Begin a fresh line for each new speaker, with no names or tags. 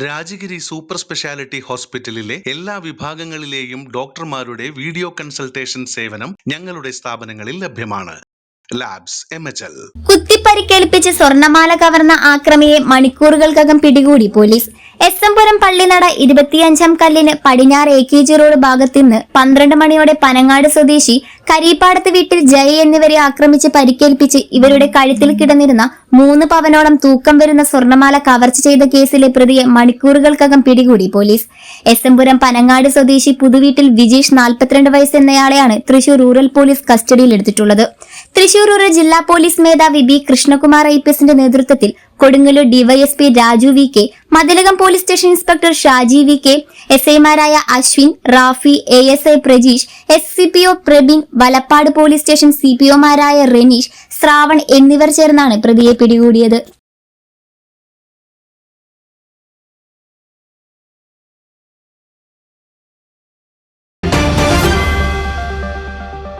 Rajagiri super speciality ഹോസ്പിറ്റലിലെ എല്ലാ വിഭാഗങ്ങളിലെയും ഡോക്ടർമാരുടെ വീഡിയോ കൺസൾട്ടേഷൻ സേവനം ഞങ്ങളുടെ സ്ഥാപനങ്ങളിൽ ലഭ്യമാണ്. ലാബ്സ്
കുത്തിപ്പരിക്കേൽപ്പിച്ച് സ്വർണമാല കവർന്ന ആക്രമിയെ മണിക്കൂറുകൾക്കകം പിടികൂടി police. S M Puram Pallinada ഇരുപത്തിയഞ്ചാം കല്ലിന് പടിഞ്ഞാറ് എ കെ ജി റോഡ് ഭാഗത്തുനിന്ന് പന്ത്രണ്ട് മണിയോടെ പനങ്ങാട് സ്വദേശി കരീപ്പാടത്ത് വീട്ടിൽ ജയ എന്നിവരെ ആക്രമിച്ച് പരിക്കേൽപ്പിച്ച് ഇവരുടെ കഴുത്തിൽ കിടന്നിരുന്ന മൂന്ന് പവനോളം തൂക്കം വരുന്ന സ്വർണമാല കവർച്ച ചെയ്ത കേസിലെ പ്രതിയെ മണിക്കൂറുകൾക്കകം പിടികൂടി police. S M Puram Panangad സ്വദേശി പുതുവീട്ടിൽ വിജീഷ് നാൽപ്പത്തിരണ്ട് വയസ്സ് എന്നയാളെയാണ് തൃശൂർ റൂറൽ പോലീസ് കസ്റ്റഡിയിലെടുത്തിട്ടുള്ളത് തൃശൂർ റൂറൽ ജില്ലാ പോലീസ് മേധാവി ബി കൃഷ്ണകുമാർ ഐ പി എസിന്റെ നേതൃത്വത്തിൽ Kodungallur DYSP Raju V K Mathilakam police station inspector Shaji V K S ഐമാരായ Ashwin Rafi A S I Prajeesh S C P O Prabin Valappad police station C P ഒമാരായ Reneesh Shravan എന്നിവർ ചേർന്നാണ് പ്രതിയെ പിടികൂടിയത്.